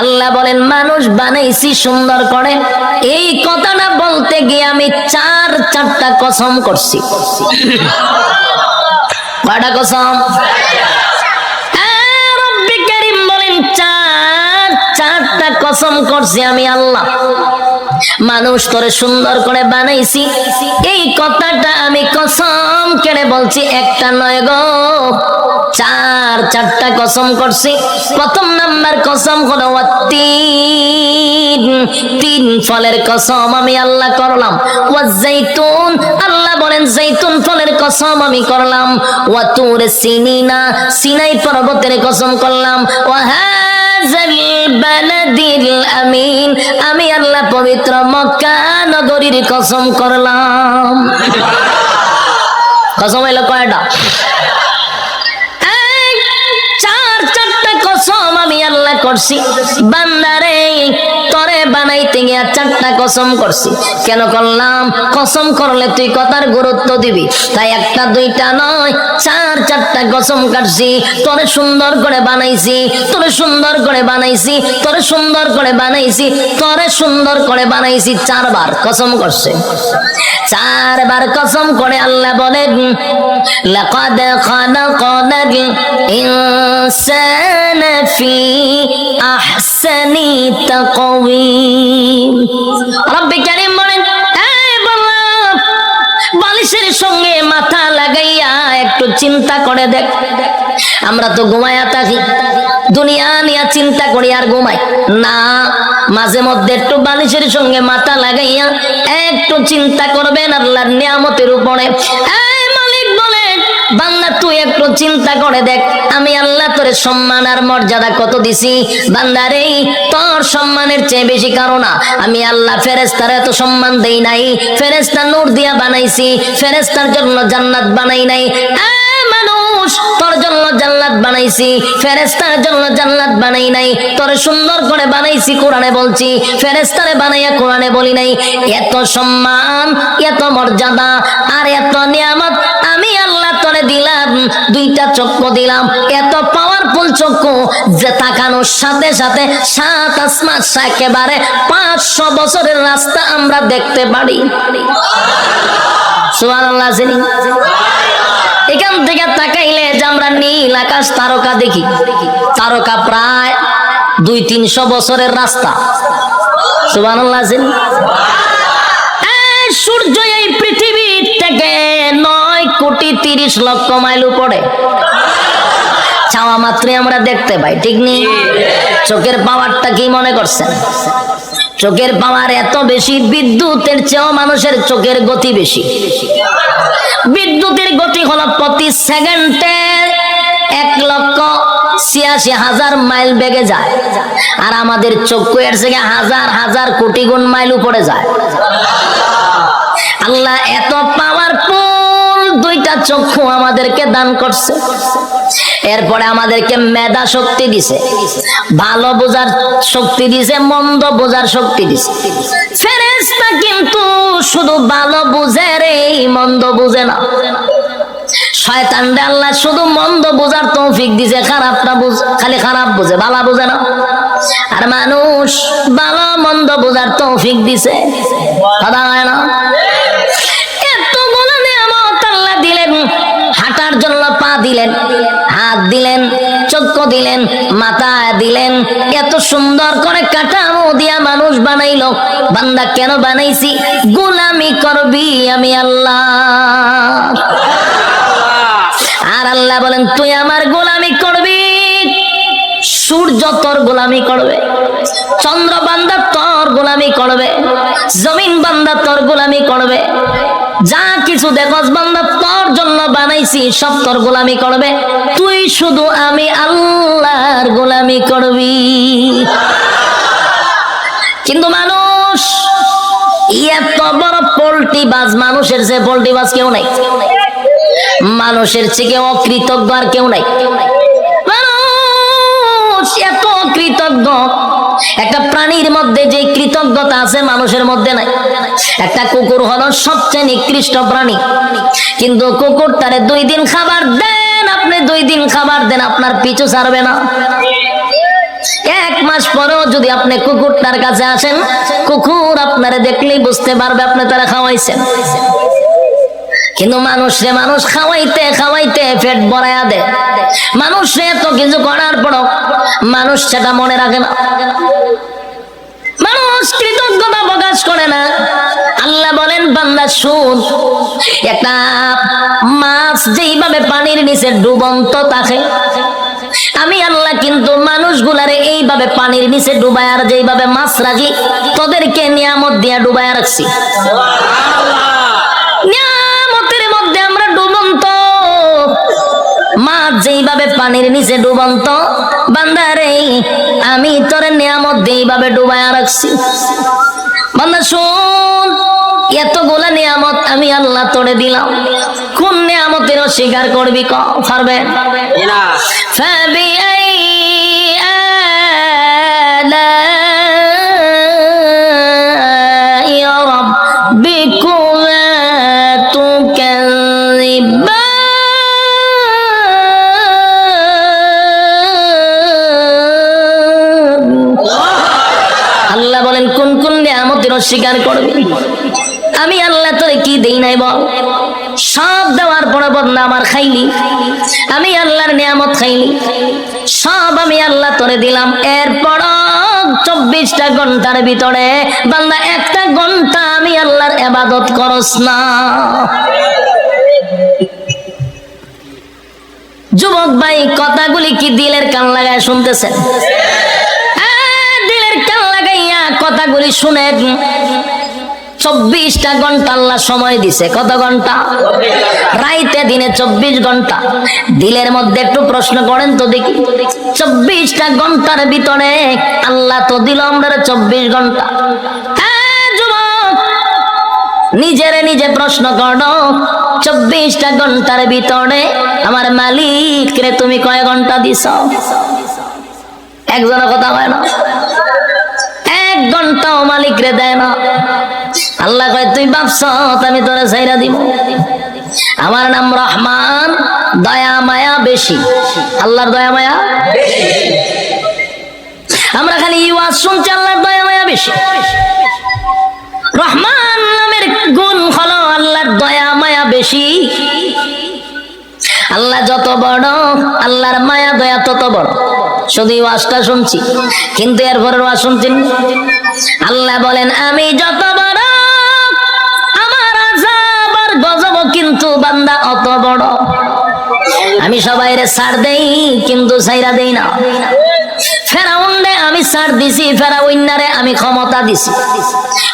আল্লাহ বলেন, মানুষ বানাইছি সুন্দর করে। এই কথাটা বলতে গিয়ে আমি চার, চারটা কসম করছি। কয়টা কসম? কারীম বলেন, চার, চারটা কসম করছি আমি আল্লাহ। মানুষ তোরে সুন্দর করে বানাইছি। এই কথাটা আমি কসম কেড়ে বলছি, একটা নয় গো। চার, চারটা কসম করছি। প্রথম নাম্বার কসম হলো তিন ফলের কসম আমি আল্লাহ করলাম। ওয়া আল্লাহ বলেন জাইতুন ফলের কসম আমি করলাম। ওয়া তুর সিনিনা, সিনাই পর্বতের কসম করলাম। ওয়া বালাদিল আমি আল্লাহ পবিত্র মক্কা নগরীর কসম করলাম। কসম এলো কয়টা? চার, চারটা কসম আমি আল্লাহ করছি। বান্দারে বানাইতে গিয়া চারটা কসম করছি। কেন করলাম? কসম করলে তুই কথার গুরুত্ব দিবি। তাই একটা দুইটা নয়, চার, চারটা কসম কাটছি। তোরে সুন্দর করে বানাইছি, তোরে সুন্দর করে বানাইছি, তোরে সুন্দর করে বানাইছি, তোরে সুন্দর করে বানাইছি চারবার কসম করছে। চারবার কসম করে আল্লাহ বলেন, লাকাদ খালাকানাল ইনসানা ফি আহসানি বালিশের সঙ্গে মাথা লাগাইয়া একটু চিন্তা করে দেখ। আমরা তো ঘুমায়া থাকি। দুনিয়া নিয়ে চিন্তা করি আর ঘুমাই। না, মাঝে মধ্যে একটু বালিশের সঙ্গে মাথা লাগাইয়া একটু চিন্তা করবেন আল্লাহর নিয়ামতের উপরে। বান্দা, তুই একটু চিন্তা করে দেখ, আমি আল্লাহ তোর সম্মান আর মর্যাদা কত দিছি? বান্দারে তোর সম্মানের চেয়ে বেশি কারণ আমি আল্লাহ ফেরেস্তার এত সম্মান দেই নাই ফেরেস্তা নূর দিয়া বানাইছি ফেরেস্তার জন্য জান্নাত বানাই নাই। মানুষ, তোর জন্য জান্নাত বানাইছি ফেরেস্তার জন্য জান্নাত বানাই নাই। তোর সুন্দর করে বানাইছি কোরআনে বলছি ফেরেস্তারে বানাইয়া কোরআনে বলি নাই। এত সম্মান, এত মর্যাদা, আর এত নিয়ামত দুইটা চক্ষু দিলাম। এত পাওয়ারফুল চক্ষু যে তাকানোর সাথে সাথে সাত আসমান একেবারে পাঁচশো বছরের রাস্তা আমরা দেখতে পারি। এখান থেকে তাকাইলে যে আমরা নীল আকাশ তারকা দেখি। তারকা প্রায় দুই তিনশো বছরের রাস্তা। এই সূর্য কোটি তিরিশ লক্ষ মাইল উপরে। চাওয়া মাত্রই আমরা দেখতে পাই, ঠিক নেই চোখের পাওয়ারটা কি মনে করছেন? চোখের পাওয়ার এত বেশি, বিদ্যুতের চেয়েও মানুষের চোখের গতি বেশি। বিদ্যুতের গতি হলো প্রতি সেকেন্ডে এক লক্ষ ছিয়াশি হাজার মাইল বেগে যায়। আর আমাদের চক্ষু এর থেকে হাজার হাজার কোটি গুণ মাইল উপরে যায়। আল্লাহ এত পাওয়ারফুল দুইটা চক্ষু আমাদেরকে দান করছে। এরপরে আমাদেরকে মেধা শক্তি দিছে। ভালো বোঝার শক্তি দিছে, মন্দ বোঝার শক্তি দিছে। ফেরেশতা কিন্তু শুধু ভালো বুঝে রে, মন্দ বুঝে না। শুধু মন্দ বোঝার তৌফিক দিছে খারাপটা বুঝ, খালি খারাপ বুঝে, ভালো বুঝে না। আর মানুষ ভালো মন্দ বোঝার তৌফিক দিছে। কথা হয় না? দিলেন মাথা দিলেন, এত সুন্দর করে কাঠামো দিয়া মানুষ বানাইলো। বান্দা কেন বানাইছি? গোলামি করবি আমি আল্লাহ। আর আল্লাহ বলেন, তুই আমার গোলামি করবি, সূর্য তোর গোলামি করবে, চন্দ্র বান্দা তোর গোলামি করবে, জমিন বান্দা তোর গোলামি করবে, যা কিছু দেখস বান্দা জন্য বানাইছি, সব তোর গোলামি করবে। তুই শুধু আমি আল্লাহর গোলামি করবি। কিন্তু মানুষ, এত বড় পোল্ট্রি বাজ, মানুষের যে পোল্ট্রি বাজ কেউ নাই। মানুষের থেকে অকৃতজ্ঞ আর কেউ নাই। মানুষ এত কৃতজ্ঞ একটা প্রাণীর মধ্যে যে কৃতজ্ঞতা আছে মানুষের মধ্যে নাই। একটা কুকুর হলো সবচেয়ে নিকৃষ্ট প্রাণী। কিন্তু কুকুরটারে দুই দিন খাবার দেন, আপনি দুই দিন খাবার দেন, আপনার পিছু ছাড়বে না। এক মাস পরেও যদি আপনি কুকুরটার কাছে আসেন, কুকুর আপনারে দেখলেই বুঝতে পারবে আপনি তারা খাওয়াইছেন। কিন্তু মানুষরে মানুষ খাওয়াইতে খাওয়াইতে পেট ভরাইয়া দেয়। মানুষে এত কিছু করার পর মানুষ সেটা মনে রাখে না। মানুষ কৃতজ্ঞতা প্রকাশ করে না। আল্লাহ বলেন, বান্দা, শুন, একটা মাছ যেইভাবে পানির নিচে ডুবন্ত থাকে, আমি আল্লাহ কিন্তু মানুষগুলারে এইভাবে পানির নিচে ডুবায় আর যেইভাবে মাছ রাখি, তোদেরকে নিয়ামত দিয়া ডুবায় রাখছি। মাছ যেইভাবে পানির নিচে ডুবন্ত বান্দারে আমি তোর নিয়ামত যেইভাবে ডুবায় রাখছি বান্দা শোন এতগুলা নিয়ামত আমি আল্লাহ তোরে দিলাম কোন নিয়ামতের অস্বীকার করবি ক পারবে فبأي آلاء ربكما নিয়ামতের অস্বীকার করবি? আমি আল্লাহ তোরে কি দেই নাই বল? সব দেওয়ার পরে বদনা আমার খাইলি। আমি আল্লাহর নিয়ামত খাইলি। সব আমি আল্লাহ তোরে দিলাম। এরপর চব্বিশটা ঘণ্টার ভিতরে বান্দা, একটা ঘণ্টা আমি আল্লাহর এবাদত করস না। যুবক ভাই, কথাগুলি কি দিলের কান লাগায় শুনতেছেন? কথাগুলি শুনেন চব্বিশটা ঘণ্টা আল্লাহ সময় দিছে। কত ঘণ্টা? রাইতে দিনে চব্বিশ ঘণ্টা। দিলের মধ্যে একটু প্রশ্ন করেন তো দেখি। চব্বিশটা ঘণ্টার ভিতরে আল্লাহ তো দিল আমরা চব্বিশ ঘণ্টা। হ্যাঁ, নিজের নিজে প্রশ্ন করো। চব্বিশটা ঘণ্টার ভিতরে আমার মালিক রে তুমি কয় ঘণ্টা দিছ? একজনের কথা হয় না। ঘন্টাও মালিক রে দেয় না। আল্লাহ কয়, তুই ভাবছ আমি তোরে ছাইরা দিব? আমার নাম রহমান, দয়া মায়া বেশি। আল্লাহর দয়া মায়া আমরা খালি ইওয়াজ শুনছি, আল্লাহর দয়া মায়া বেশি। রহমান নামের গুণ হলো আল্লাহর দয়া মায়া বেশি। আল্লাহ যত বড়, আল্লাহর মায়া দয়া তত বড়। শুধু ওয়াজটা শুনছি, কিন্তু এরপরের ওয়াজ শুনছেন? আল্লাহ বলেন, আমি যত বড়, আমার গজব কিন্তু বান্দা অত বড়। আমি সবাই রে ছাড় দেই, কিন্তু ছাইরা দেই না। ফেরাউন্ডে আমি ছাড় দিছি ফেরাউন্নারে আমি ক্ষমতা দিছি।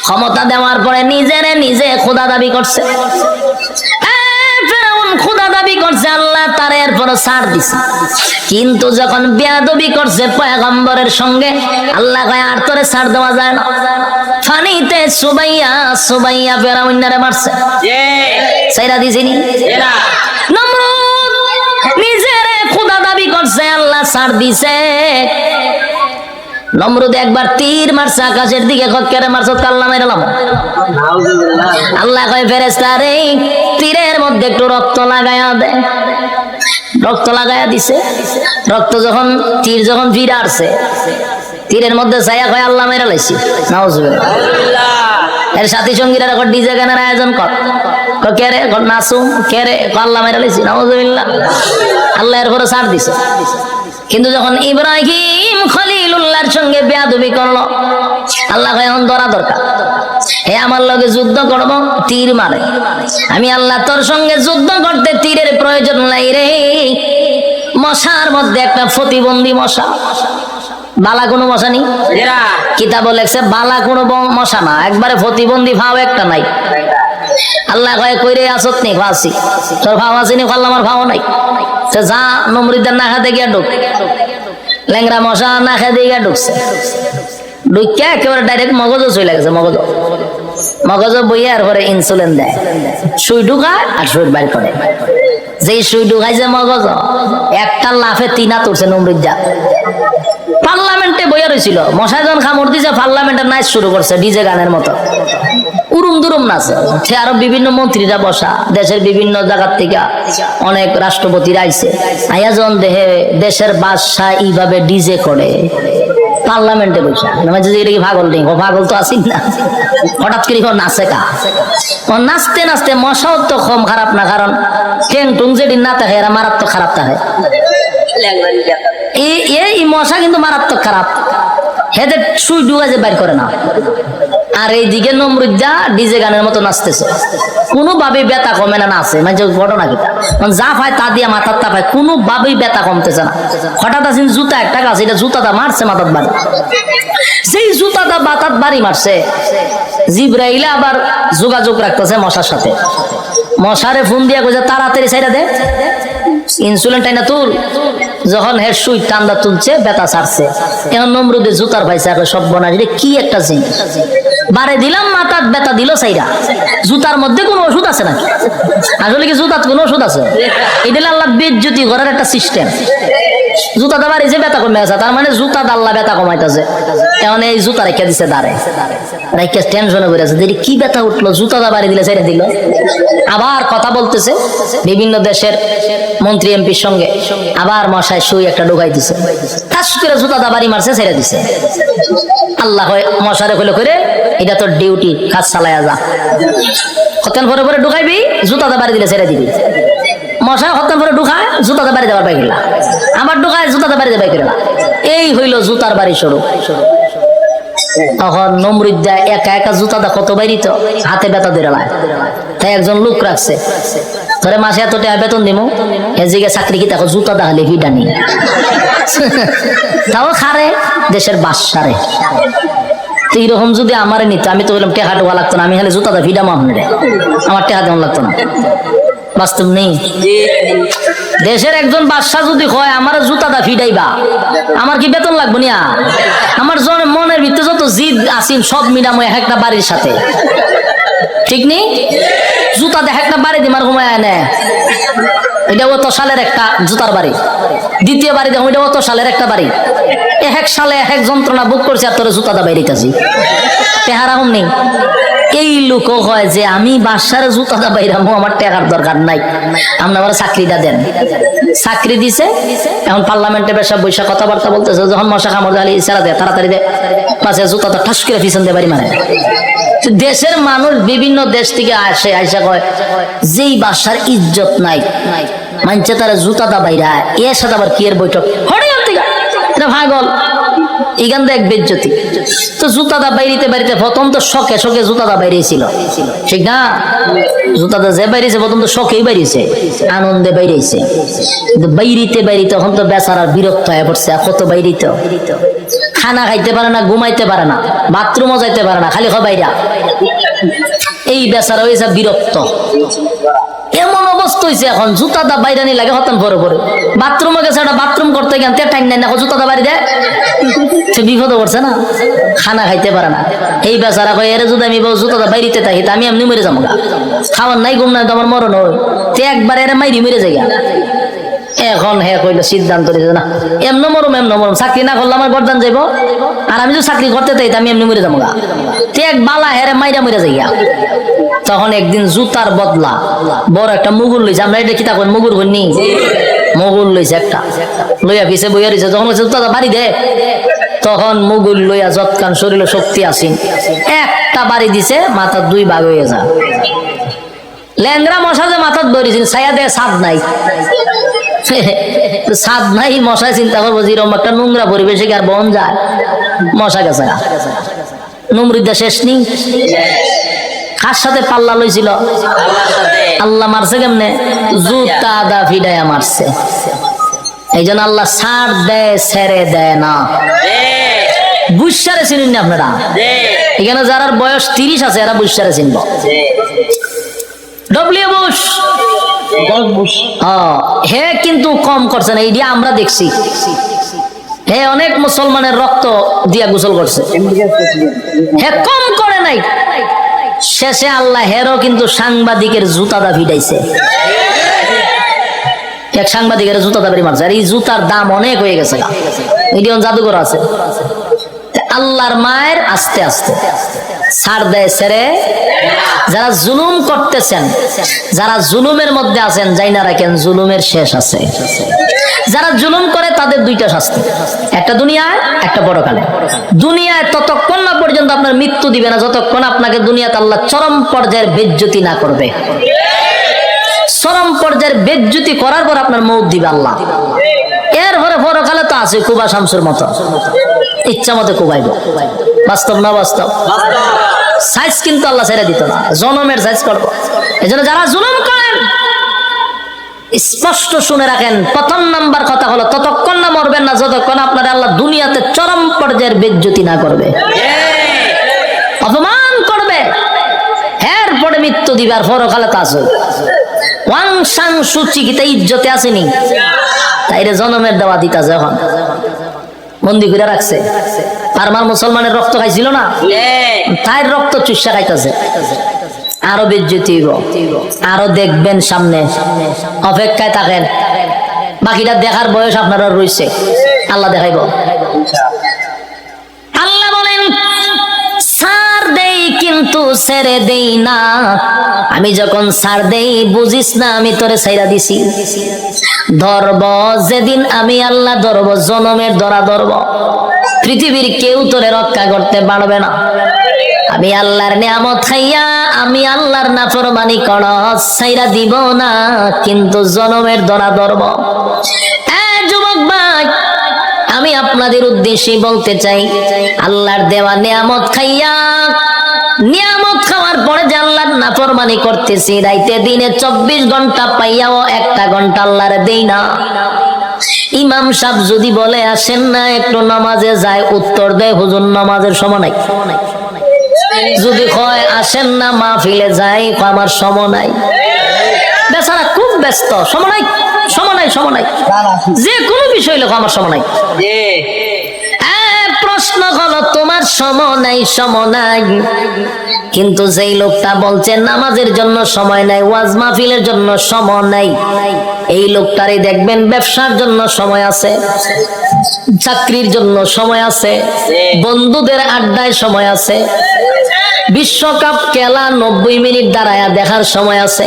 ক্ষমতা দেওয়ার পরে নিজেরে নিজে খোদা দাবি করছে। করছে আল্লাহ তার এরপর ছাড় দিছে। কিন্তু যখন বেয়াদবি করছে পয়গম্বরের সঙ্গে আল্লাহ কয় আর তোরে ছাড় দেওয়া যায় না। ফানিতে সুবাইয়া সুবাইয়া ফেরাউন্নারে মারছে। সাইরা দিছিনি নিজের খোদা দাবি করছে আল্লাহ ছাড় দিছে। নমরুদ একবার তীর মারছে আকাশের দিকে কেড়ে মারছ কাল্লা মেরালাম আল্লাহ কয় ফেরেস্তা রে, তীরের মধ্যে একটু রক্ত লাগায়া দে। রক্ত লাগায়া দিছে। রক্ত যখন, তীর যখন ফিরে আসছে তীরের মধ্যে ছায়া কয়, আল্লাহ মেরা লাইছি। নাউজুবিল্লাহ। এর সাথী সঙ্গীরা এখন ডিজে গানের আয়োজন কর। ক কে রে? ক নাসুম। কে রে? আল্লাহ মেরা লাইছি। নাউজুবিল্লাহ। আল্লাহ এর পরে ছাড় দিছে। কিন্তু যখন ইব্রাহিম খলিলুল্লাহর সঙ্গে বেয়াদবি করল। আল্লাহ এখন ধরা দরকার। হে আমার লগে যুদ্ধ করব, তীর মারে। আমি আল্লাহ তোর সঙ্গে যুদ্ধ করতে তীরের প্রয়োজন নাই রে। মশার মধ্যে একটা প্রতিবন্ধী মশা। বালা কোনো মশা নেই? কিতাব লেখছে, বালা কোনো মশা না। একবারে প্রতিবন্ধী ভাও একটা নাই। আল্লাহ কয়ে কইরে আসত নি ফাঁসি তোর ভাও আসিনি ফাল্লা আমার ভাও নাই। যা, নমরিদার না খাতে গিয়া ঢুক। ল্যাংরা মশা না খেয়ে গিয়া ঢুকছে। ঢুকিয়া একেবারে ডাইরেক্ট মগজও চলে গেছে, মগজ। মগজ বইয়া আর পরে ইনসুলিন দেয়। সুই ঢুকায় আর সুই বাইর করে। যেই সুই ঢুকাইছে মগজ, একটা লাফে তিনা তুলছে নমরিদা পার্লামেন্টে বইয়া রয়েছিল মশাই যখন দিছে, পার্লামেন্টের নাচ শুরু করছে, ডিজে গানের মতো। দুরুম নাচে সে আরও বিভিন্ন মন্ত্রীরা বসা, দেশের বিভিন্ন জায়গার থেকে অনেক যখন দেহে, দেশের বাদশাহ এইভাবে ডিজে করে, পার্লামেন্টে মানে তো কম খারাপ না, কারণ ঠেং টুং না থাকে মারাত্মক খারাপ থাকে এই মশা কিন্তু মারাত্মক খারাপ। হেদের সুই যে বাইর করে না। আর এইদিকে নমরুদ্দা ডিজে গানের মতো নাচতেছে। কোনোভাবেই ব্যথা কমে না, নাচে। মানে ঘটনা কিটা। মানে যা পায় তা দিয়ে মাথার তা পায় কোনোভাবেই ব্যথা কমতেছে না। হঠাৎ আসেন জুতা একটা গাছ, এটা জুতাটা মারছে মাথার বাড়ি। সেই জুতাটা বাতাত বাড়ি মারছে, জিব্রাইলে আবার যোগাযোগ রাখতেছে মশার সাথে। মশারে ফোন দিয়ে কইছে, তাড়াতাড়ি সাইডা দে। ইনসুলিন তুল। যখন সুই টান্দা তুলছে বেতা ছাড়ছে। এখন জুতার সব বনা কি একটা বারে দিলাম, মাথার বেতা দিল সাইরা জুতার মধ্যে কোনো ওষুধ আছে নাকি? আসলে কি জুতার কোনো ওষুধ আছে? এটা আল্লাহ বেজ্জতি করার একটা সিস্টেম জুতা দাবার এই যে বেতা কমে আছে তার মানে জুতা দাল্লা বেতা কমাইতেছে। এই জুতা রেখে দিছে দাঁড়ে। রেখে টেনশনে করে আছে। কি বেতা উঠল, জুতা দাবারি দিলে ছেড়ে দিল। আবার কথা বলতেছে বিভিন্ন দেশের মন্ত্রী এমপির সঙ্গে। আবার মশায় সুই একটা ঢুকাই দিছে। ঠাস করে জুতা দাবারি মারছে, ছেড়ে দিছে। আল্লাহ মশারে হইল করে এটা তোর ডিউটি, কাজ চালায়া যা। হতেন পরে পরে ঢুকাইবি, জুতা দাবারি দিলে ছেড়ে দিবি। মশা হতেন পরে ঢুকায় জুতা দাবারি দেওয়ার গেলা। আবার ঢুকায়, জুতা দাবারি দেবাই করে এই হইল জুতার বাড়ি শুরু। তখন নমরুদ্দা একা একা জুতা দা কত বাইরি তো, হাতে বেতা ধরে লায়। তাই একজন লোক রাখছে। ধরে মাসে এত টাকা বেতন দিমু এদিকে চাকরি কি দেখো, জুতা দাহালে ভিডা নি তাও খারে দেশের বাস সারে। এইরকম যদি আমার নিত, আমি তো বললাম টেহা টোকা লাগতো না, আমি খালি জুতা দা ভিডা মাহন রে। আমার টেহা দেওয়া লাগতো না। বাস্তব নেই। দেশের একজন বাদশাহ যদি হয় আমার জুতা দা ফিডাইবা আমার কি বেতন লাগবে না আমার মনের ভিতরে যত জিদ আসিন সব মিলামো এক একটা বাড়ির সাথে। ঠিক নেই? জুতা দেখ একটা বাড়ি দিমার ঘুমায় না। এটা অত সালের একটা জুতার বাড়ি। দ্বিতীয় বাড়ি দেখো এটা অত সালের একটা বাড়ি। এক সালে এক যন্ত্রণা বুক করছে, আর তোর জুতা দা বাইরিতেছি তেহারা হম নেই। এই লোক হয় যে আমি বাসার জুতাটা বাইরামো, আমার টাকার দরকার নাই। আপনি আমার চাকরিটা দেন। চাকরি দিছে, এখন পার্লামেন্টে বেসা বৈশা কথাবার্তা বলতেছে, যখন মশা কামড় দালি ইশারা দেয়, তাড়াতাড়ি দেয় পাশে জুতাটা ঠাস করে পিছন দিয়ে বাড়ি মানে। দেশের মানুষ বিভিন্ন দেশ থেকে আসে, আইসা কয়, যেই বাসার ইজ্জত নাই মানছে তারা জুতাটা বাইরা, এর সাথে আবার কি এর বৈঠক? হরে এটা ভাগল এখান এক বেজ্জতি। তো প্রথম তো শখে শখে বাইরেছিল। বাইরেছে আনন্দে বাইরেছে। কিন্তু বাইরিতে বাইরিতে তখন তো বেচারার বিরক্ত হয়ে পড়ছে কত বাইরিতে খানা খাইতে পারে না, ঘুমাইতে পারে না, বাথরুমও যাইতে পারে না, খালি বাইরা। এই বেচারা হয়েছে বিরক্ত। এমন অবস্থা হয়েছে এখন, জুতা দা বাইরানি লাগে হতান পরে পরে। বাথরুমে গেছে, একটা বাথরুম করতে তে টাইম নাই না জুতা দা বাড়ি দেয়। সে বিপদ করছে না, খানা খাইতে পারে না। এই বেচারা কয়, এর যদি আমি জুতা দা বাইরিতে থাকি, তা আমি এমনি মরে যাব খাওয়ার নাই, ঘুম নাই, তো আমার মরণ হয় তে একবার এর মাইরি মরে যাই। এখন হে কইলো, সিদ্ধান্ত নিয়েছে না। এমন মরম এমন মরম। চাকরি না করলে আমার গরদান যাইব? আর আমি যদি চাকরি করতে তাই আমি এমনি মরে যাব তে এক বালা হেরে মাইরা মরে যাই তখন একদিন জুতার বদলা, বড় একটা মুগুর লইছে। আমরা এটা কিতা করি মুগুর করি মুগুর লইছে একটা। লইয়া পিছে বইয়া রয়েছে যখন বলছে জুতা বাড়ি দে। তখন মুগুর লইয়া যৎকান শরীরে শক্তি আসিন। একটা বাড়ি দিছে, মাথার দুই ভাগ হয়ে যা ল্যাংরা মশা যে মাথার ধরেছিল ছায়া দেয় সাদ নাই। সাদ নাই মশায় চিন্তা করব, যে এরকম একটা নোংরা পরিবেশে আর বন যায়? মশা গেছে। নুমরিদা শেষ নেই। কার সাথে পাল্লা লইছিল? আল্লাহ মারছে কেমনে? জুতা দা ফিডাইয়া মারছে। এই জন্য আল্লাহ ছাড় দেয় ছেড়ে দেয় না। বুসারে চিনুন না আপনারা? এখানে যারা বয়স তিরিশ আছে, এরা বুসারে চিনব। ডব্লিউ বুশ হে কিন্তু কম করছে না এইটা আমরা দেখছি। হে অনেক মুসলমানের রক্ত দিয়া গোসল করছে। হে কম করে নাই। শেষে আল্লাহ হেরও কিন্তু সাংবাদিকের জুতা দা ভিড়াইছে এক সাংবাদিকের জুতা দাবি মারছে, আর এই জুতার দাম অনেক হয়ে গেছে। এটি জাদুঘর আছে। আল্লাহর মায়ের আস্তে আস্তে। সার দেয় ছেড়ে যারা জুলুম করতেছেন, যারা জুলুমের মধ্যে আছেন যাই না রাখেন, জুলুমের শেষ আছে। যারা জুলুম করে, তাদের দুইটা শাস্তি। একটা দুনিয়ায়, একটা পরকালে। দুনিয়ায় ততক্ষণ না পর্যন্ত আপনার মৃত্যু দিবে না, যতক্ষণ আপনাকে দুনিয়াতে আল্লাহ চরম পর্যায়ের বেজ্জতি না করবে। চরম পর্যায়ের বেজ্জতি করার পর আপনার মৌত দিবে আল্লাহ। এরপরে পরকালে তো আছে, কুবা শামসুর মতো। ইচ্ছা মতো কুবাইব। বাস্তব না বাস্তব? সাইজ কিন্তু আল্লাহ ছেড়ে দিত না। জনমের সাইজ করব। এই জন্য যারা জুলুম করেন, স্পষ্ট শুনে রাখেন, প্রথম নাম্বার কথা হলো, ততক্ষণ না মরবেন না, যতক্ষণ আপনার আল্লাহ দুনিয়াতে চরম পর্যায়ের বেজ্জতি না করবে। অপমান করবে। এরপরে মৃত্যু দিবার পরকালে তা আছে। ওয়াং সাং সুচি কি তাই ইজ্জতে আসেনি। তাইরে জনমের দেওয়া দিতাছে এখন। বন্দি করে রাখছে। আর আমার মুসলমানের রক্ত খাইছিল না? তাই রক্ত চুষা খাইতেছে। আরও হইব। আরও দেখবেন সামনে। অপেক্ষায় থাকেন। বাকিটা দেখার বয়স আপনারা রয়েছে আল্লাহ দেখাইব। আল্লাহ বলেন সার দেই কিন্তু ছেড়ে দেই না। আমি যখন সার দেই বুঝিস না আমি তোরে ছাইরা দিছি। ধরব যেদিন আমি আল্লাহ ধরব জনমের ধরা ধরব। পৃথিবীর কেউ তোরে রক্ষা করতে পারবে না। আমি আল্লাহর নিয়ামত খাইয়া, আমি আল্লাহর নাফরমানি কর ছাইরা দিব না, কিন্তু জনমের ধরা ধরব। যুবক ভাই, আমি আপনাদের উদ্দেশ্যে বলতে চাই, আল্লাহর দেওয়া নিয়ামত খাইয়া, নিয়ামত খাওয়ার পরে যে আল্লাহর নাফরমানি করতেছি, রাইতে দিনে চব্বিশ ঘণ্টা পাইয়াও একটা ঘণ্টা আল্লাহর দেই না। ইমাম সাহ যদি বলে আসেন না একটু নামাজে যায়। উত্তর দেয় হুজুর নামাজের সময় নাই। যদি কয় আসেন না মাহফিলে যাই। কয় আমার সময় নাই। বেচারা খুব ব্যস্ত। সময় নাই সময় নাই সময় নাই। যে কোনো বিষয় লোক আমার সময় নাই। প্রশ্ন হলো, তোমার সময় নাই সময় নাই। কিন্তু যেই লোকটা বলছে, নামাজের জন্য সময় নাই, ওয়াজ মাহফিলের জন্য নাই। এই দেখবেন ব্যবসার জন্য সময় আছে, চাকরির জন্য সময় আছে, বন্ধুদের আড্ডায় সময় আছে, বিশ্বকাপ খেলা নব্বই মিনিট দাঁড়ায়া দেখার সময় আছে।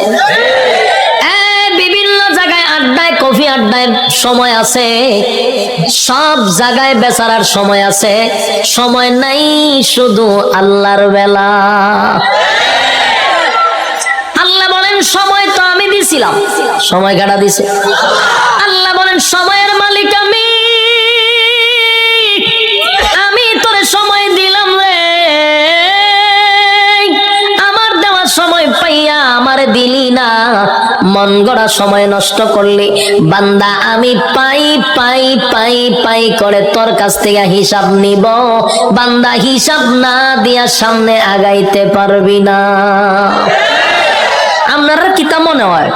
বিভিন্ন জায়গায় আড্ডায় কফি আড্ডায় সময় আছে, সব জায়গায় বেচারার সময় আছে। সময় নাই শুধু আল্লাহর বেলা। আল্লাহ বলেন, সময় তো আমি দিছিলাম। সময় কাটা দিছে? আল্লাহ বলেন, সময়ের মালিক আমি। মন গড়া সময় নষ্ট করলি বান্দা আমি পাই পাই পাই পাই করে তোর কাছ থেকে হিসাব নিব। বান্দা হিসাব না দিয়া সামনে আগাইতে পারবি না। আপনারা কিতা মনে হয়?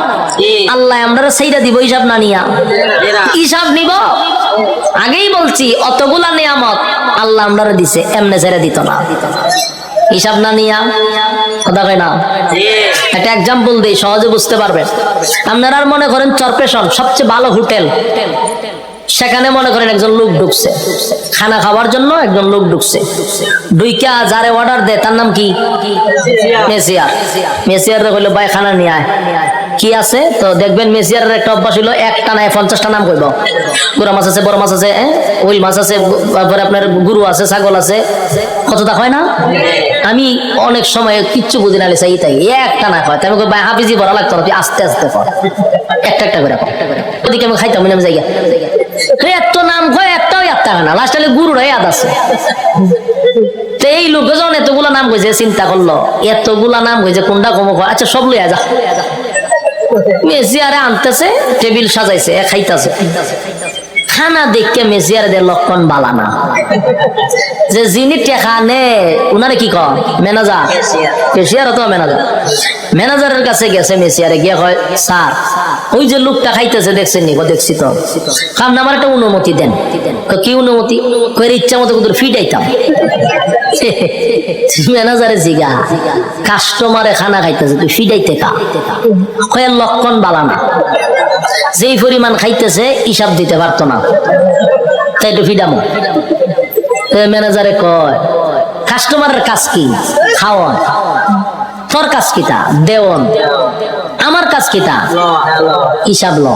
আল্লাহ আমরা সেইটা দিব হিসাব না নিয়া। হিসাব নিব? আগেই বলছি অতগুলা নিয়ামত আল্লাহ আমরা দিছে এমনে ছেড়ে দিত না। হিসাব না নিয়া। কথা কয় না? একটা এক্সাম্পল দিই, সহজে বুঝতে পারবেন আপনারা মনে করেন চরপেশন সবচেয়ে ভালো হোটেল। সেখানে মনে করেন একজন লোক ঢুকছে। খানা খাওয়ার জন্য একজন লোক ঢুকছে। ডুইকা যারে অর্ডার দেয়, তার নাম কি? মেসিয়ার। মেসিয়ার কইলো, ভাই, খানা নিয়ে আয়। কি আছে? তো দেখবেন মেসিয়ারের একটা অভ্যাস হলো একটা নাই পঞ্চাশটা নাম কইব। গুড়া মাছ আছে, বড় মাছ আছে হ্যাঁ? ওইল মাছ আছে, তারপরে আপনার গুরু আছে, ছাগল আছে। কতটা হয় না? আমি অনেক সময় কিচ্ছু বুঝি না চাই তাই। একটা না তাই আমি ভাই, হাফিজি বড় লাগতো না আস্তে আস্তে কর। একটা একটা করে ওদিকে আমি খাইতাম আমি যাই এত নাম কয়, একটাও একটা না। লাস্ট গুরুরাই আদ আছে। এই লোক যখন এতগুলা নাম কইছে, চিন্তা করল, এতগুলা নাম কইছে, কোনটা কম আচ্ছা সব লইয়া যা। মেসিয়ারে আনতেছে, টেবিল সাজাইছে খাইতাছে। খানা দেখতে মেসিয়ারে দে লক্ষণ বালানা যে যিনি টেকা নে উনারে কি কয়? ম্যানেজার কেশিয়ার তো ম্যানেজার ম্যানেজারের কাছে গেছে মেসিয়ারে গিয়ে কয় স্যার ওই যে লোকটা খাইতেছে দেখছেন নি দেখছি তো। কারণ আমার একটা অনুমতি দেন। কি অনুমতি? কয়ের ইচ্ছা মতো কুদুর ফিটাইতাম। ম্যানেজারে জিগা। কাস্টমারে খানা খাইতেছে, তুই ফিটাইতে কা কয়ের লক্ষণ বালানা যেই পরিমাণ খাইতেছে, হিসাব দিতে পারতো না। তাই একটু ফিডামো ম্যানেজারে কয়, কাস্টমারের কাজ কি? খাওয়ান। তোর কাজ কিটা দেওয়ন। আমার কাজ কিতা হিসাব ল।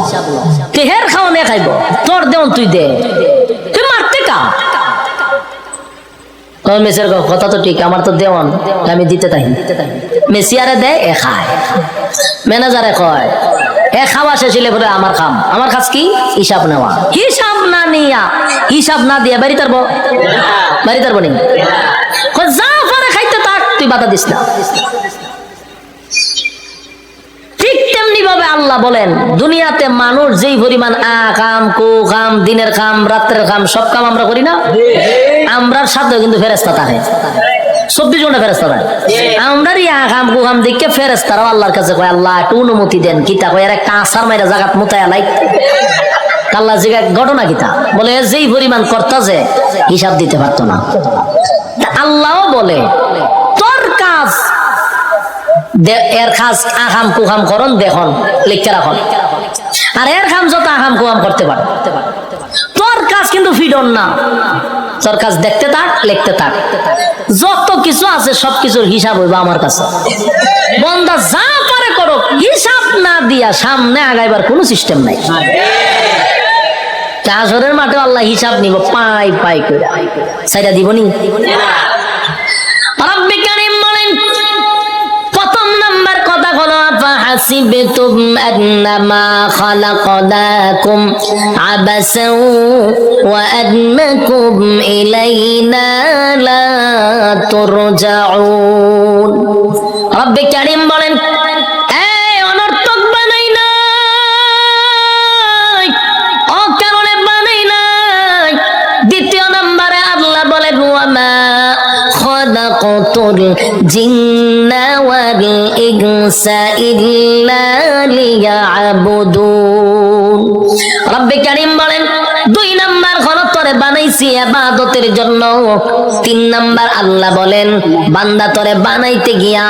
তেহের খাও নে খাইব? তোর দেওন তুই দে। তুই মারতে কা? মেসের কথা তো ঠিক, আমার তো দেওয়ান আমি দিতে মেসিয়ারে দে, এ খায়। ম্যানেজারে কয়, এ খাওয়া শেষ হলে পরে আমার খাম। আমার কাজ কি? হিসাব নেওয়া। হিসাব না নিয়া, হিসাব না দিয়া বাড়ি তারবো? বাড়ি তারবো নি? যা পারে খাইতে থাক তুই বাধা দিস না। তেমনি ভাবে আল্লাহ বলেন, দুনিয়াতে মানুষ যেই পরিমাণ আ কাম কু কাম দিনের কাম রাত্রের কাম সব কাম আমরা করি না? আমরার সাথে কিন্তু ফেরেস্তা থাকে। চব্বিশ ঘণ্টা ফেরেস্তা থাকে। কাম কাম ফেরেস্তারাও আল্লাহর কাছে কয়, আল্লাহ, একটু অনুমতি দেন কিতা কয়, এর একটা মাইরা জাগাত মুতায় লাই আল্লাহ জিগা ঘটনা কিতা বলে, যেই পরিমাণ কর্তা যে, হিসাব দিতে পারতো না। আল্লাহও বলে এর কাজ আহাম কুহাম করন দেখুন লিখতে রাখুন। আর এর খাম যত আহাম কুহাম করতে পারে। তোর কাজ কিন্তু ফিডন না। তোর কাজ দেখতে থাক, লিখতে থাক। যত কিছু আছে, সব কিছুর হিসাব হইব আমার কাছে। বন্দা যা পারে করো হিসাব না দিয়া সামনে আগাইবার কোনো সিস্টেম নাই। কাজরের মাঠে আল্লাহ হিসাব নিব, পাই পাই করে সাইডা দিবনি? হলো ফাহাসিবতুম আন্নামা খালাকনাকুম আবাসাও ওয়া আন্নাকুম ইলাইনা লা তুরজাউন রব্বি কারীম বলেন খলাকতুল والإنس إلا লিয়াবুদুন। রব্বে কারীম বলেন দুই নাম্বার হলো তোরে বানাইছি ইবাদতের জন্য। তিন নাম্বার আল্লাহ বলেন, বান্দা তোরে বানাইতে গিয়া,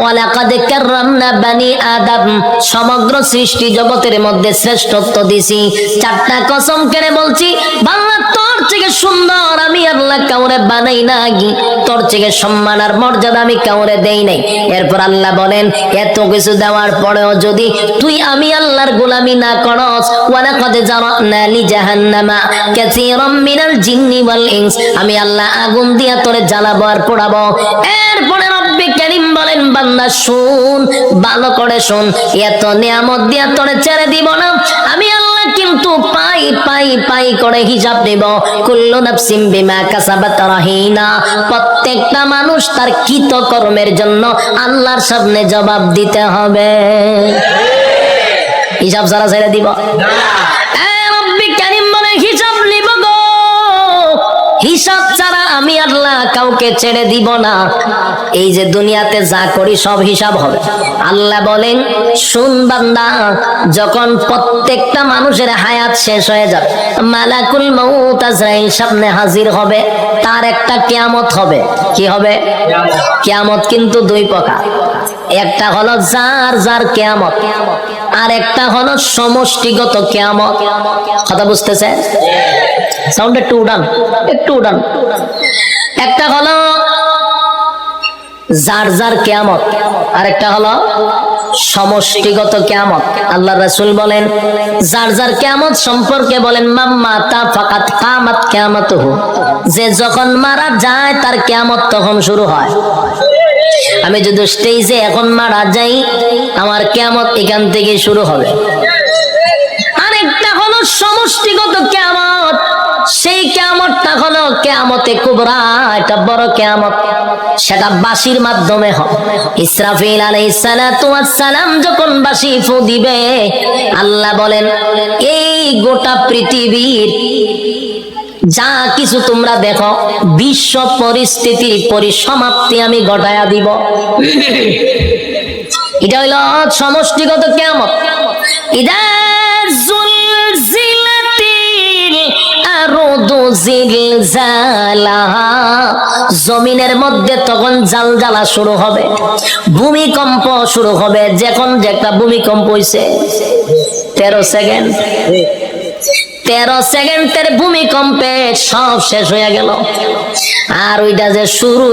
ওয়ালাকাদ কাররামনা বানি আদম, সমগ্র সৃষ্টি জগতের মধ্যে শ্রেষ্ঠত্ব দিছি। চারটা কসম কেড়ে বলছি বাংলা তোর থেকে সুন্দর, আমি আল্লাহ কাউরে বানাই না তোর থেকে সম্মান আর মর্যাদা আমি কাউরে দেই নাই। এরপর আল্লাহ বলেন, এত কিছু দেওয়ার পরেও যদি তুই আমি আল্লাহর গোলামি না করস, ওয়ালাকাদ জারানা লি জাহান্নামা, কাসীরাম মিনাল জিন্নি ওয়াল ইনস আমি আল্লাহ আগুন দিয়া তোরে জ্বালাবো আর পোড়াবো। এরপরে রব্বে কারীম বলেন, বান্দা, শুন, ভালো করে শুন। এত নিয়ামত দিয়া তোরে ছেড়ে দিব না। আমি আল্লাহ কিন্তু পাই পাই পাই করে হিসাব নেব কুল্লু নাফসিম বিমা কাসাবাত রাহিনা। প্রত্যেকটা মানুষ তার কৃত কর্মের জন্য আল্লাহর সামনে জবাব দিতে হবে। হিসাব সারা ছেড়ে দিব। এ আমি আল্লাহ কাউকে ছেড়ে দিব না। এই যে দুনিয়াতে যা করি সব হিসাব হবে। আল্লাহ বলেন, শুন বান্দা, যখন প্রত্যেকটা মানুষের হায়াত শেষ হয়ে যাবে, মালাকুল মউত আজরাইল সামনে হাজির হবে, তার একটা কিয়ামত হবে। কি হবে? কিয়ামত কিন্তু দুই প্রকার। একটা হলো যার যার কেয়ামত। আর একটা হলো সমষ্টিগত কেয়ামত। কথা বুঝতেছে সাউন্ড একটু উড়ান একটু উড়ান একটা হলো যার যার কেয়ামত আর একটা হলো সমষ্টিগত কেয়ামত। আল্লাহ রাসূল বলেন, যার যার কেয়ামত সম্পর্কে বলেন, মাম্মা তা ফাকাত কামাত কেয়ামত যে যখন মারা যায়, তার কেয়ামত তখন শুরু হয়। আমি যদি স্টেজে এখন মারা যাই, আমার কেয়ামত এখান থেকে শুরু হবে। আরেকটা হলো সমষ্টিগত কেয়ামত। সেই কেয়ামতটা হলো কেয়ামতে কুবরা, এটা বড় কেয়ামত। সেটা বাঁশির মাধ্যমে হয় ইসরাফিল আলাইহিস সালাতু ওয়াস সালাম যখন বাঁশি ফু দিবে, আল্লাহ বলেন, এই গোটা পৃথিবীর যা কিছু তোমরা দেখো, বিশ্ব পরিস্থিতির পরিসমাপ্তি আমি ঘটায়া দিব। এটা হইল সমষ্টিগত কেমন ইদা জমিনের মধ্যে তখন জালজালা শুরু হবে, ভূমিকম্প শুরু হবে, যখন যে একটা ভূমিকম্প হইছে। তেরো সেকেন্ড। তেরো সেকেন্ডের ভূমিকম্পে সব শেষ হয়ে গেল। আর ওইটা যে শুরু